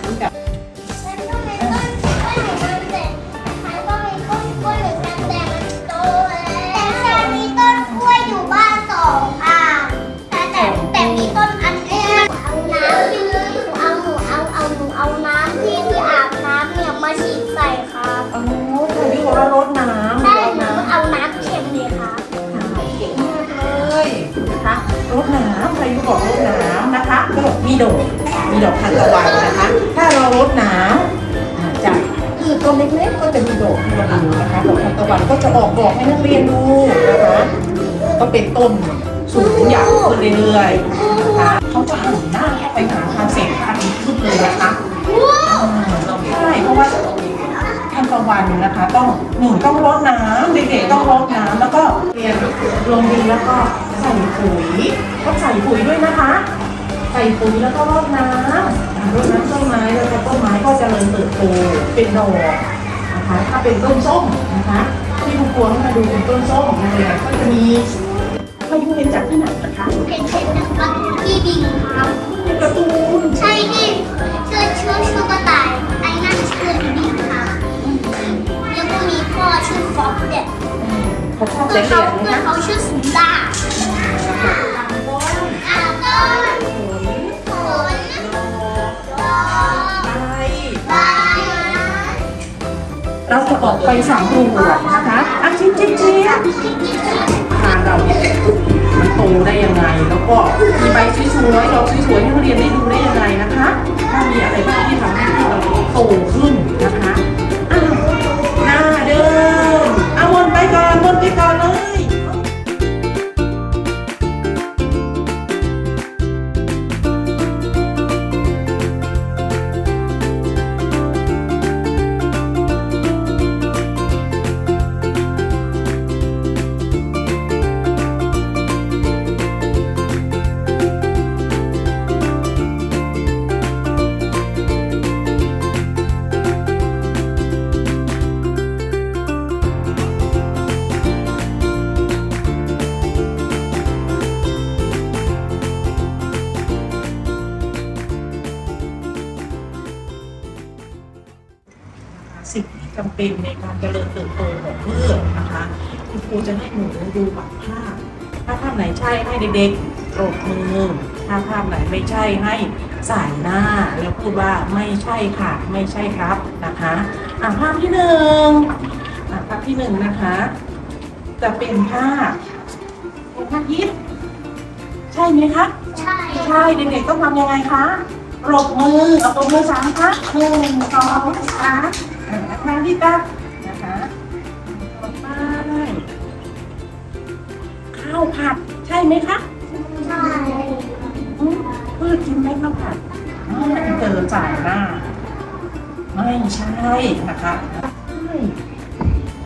เหมือนกันแต่มันก็มีต้นกล้วยหมือนกันแต่มันโตแล้วแต่ฉันมีต้นกล้วยอยู่บ้านสองอ่างแต่แต่มีต้นอันเดียเอาน้ำที่เอาหนูเอาเอาหนูเอาน้ำที่อาบน้ำเนี่ยมาฉีดใส่ครับโอ้พายุบอกว่ารดน้ำใช่รดน้ำเอาน้ำเค็มเลยครับเก่งมากเลยนะคะรดน้ำพายุบอกรดน้ำนะคะก็มีดอก มีดอกทานตะวันนะคะ ถ้าเรารดน้ำจากพืชต้นเล็กๆก็จะมีดอกให้เราดูนะคะดอกทานตะวันก็จะออกดอกให้นักเรียนดูนะคะ ก็เป็นต้นสูงใหญ่ขึ้นเรื่อยๆนะคะเขาจะหันหน้าไปหาทางเศษพันธุ์ขึ้นเลยนะคะใช่เพราะว่าทานตะวันนะคะ ต้องหนึ่งต้องรดน้ำเด็กๆต้องรดน้ำแล้วก็เรียนลงดินแล้วก็ใส่ปุ๋ยต้องใส่ปุ๋ยด้วยนะคะ ปุ๋ยแล้วก็รดน้ำอ่ารดน้ำต้นไม้แล้วก็ต้นไม้ก็เจริญเติบโตเป็นดอกนะคะถ้าเป็นต้นส้มนะคะที่คุณครูให้มาดูเป็นต้นส้มนะคะก็จะมีพายุเห็นจากที่ไหนนะคะเป็นเค็มนะครับที่ดินครับในการ์ตูนใช่ที่ชื่อชื่อชื่อกระต่ายไอ้นั่นชื่อดินค่ะแล้วก็มีพ่อชื่อฟ็อกเด็ดเขาชอบเพื่เลี้อยนงเขาเด็กเพื่อนนะเขาชื่อสุดาอ่า เราจะออกไปสำรวจนะคะอะชิ้นชิ้นชิ้นทางเราเนี่ยมันโตได้ยังไง แล้วก็มีใบสวยๆดอกสวยๆให้นักเรียนได้ดูได้ยังไง สิ่งที่จำเป็นในการเจริญเติบโตของพืชนะคะคุณครูจะให้หนูดูแบบภาพ ถ้าภาพไหนใช่ให้เด็กๆปรบมือถ้าภาพไหนไม่ใช่ให้สายหน้า แล้วพูดว่าไม่ใช่ค่ะ ไม่ใช่ครับนะคะอะภาพที่หนึ่งอะภาพที่หนึ่งนะคะ จะเป็นภาพเป็นภาพยิปใช่ไหมคะใช่ใช่เด็กๆต้องทำยังไงคะ ปรบมือเอาปรบมือสามครั้งหนึ่งสองสามอ่าครั้งที่ตั้งนะคะต่อไปข้าวผัดใช่ไหมคะใช่อืมพืชกินไหมข้าวผัดไม่เจอจ่ายหน้า ไม่ใช่นะคะใช่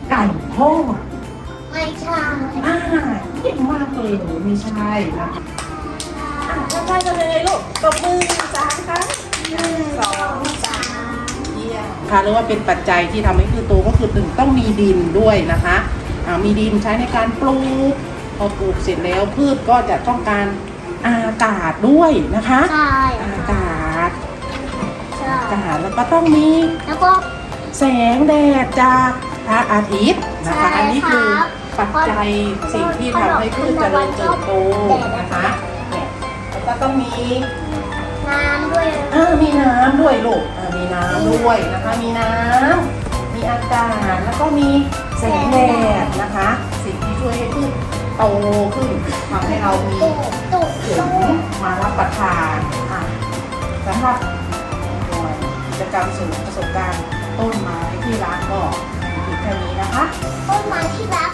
ไก่ทอดไม่ใช่อ่าเก่งมากเลยหนูไม่ใช่นะคะอะใช่กันเลยลูกตบมือสามครั้งหนึ่งสองสามเยี่ยมค่ะเรียกว่าเป็นปัจจัยที่ทำให้พืชโตก็คือหนึ่งต้องมีดินด้วยนะคะอ่ามีดินใช้ในการปลูก พอปลูกเสร็จแล้วพืชก็จะต้องการอากาศด้วยนะคะ ใช่อากาศใช่อากาศแล้วก็ต้องมี แล้วก็ แสงแดดจากพระอาทิตย์นะคะ ใช่อันนี้คือครับปัจจัยสิ่งที่ทำให้พืชเจริญเติบโตนะคะเนี่ย แล้วก็ต้องมีน้ำด้วยเออมีน้ำด้วยลูกเออมีน้ำด้วยนะคะ มีน้ำมีอากาศแล้วก็มีแสงแดดนะคะ สิ่งที่ช่วยให้พืชโตขึ้นทำให้เรามีตุ่ตุ่ถึงมารับประทานอะสำหรับหน่วยกิจกรรมสื่อประสบการณ์ต้นไม้ที่ร้านก็มีแค่นี้นะคะ ต้นไม้ที่รัก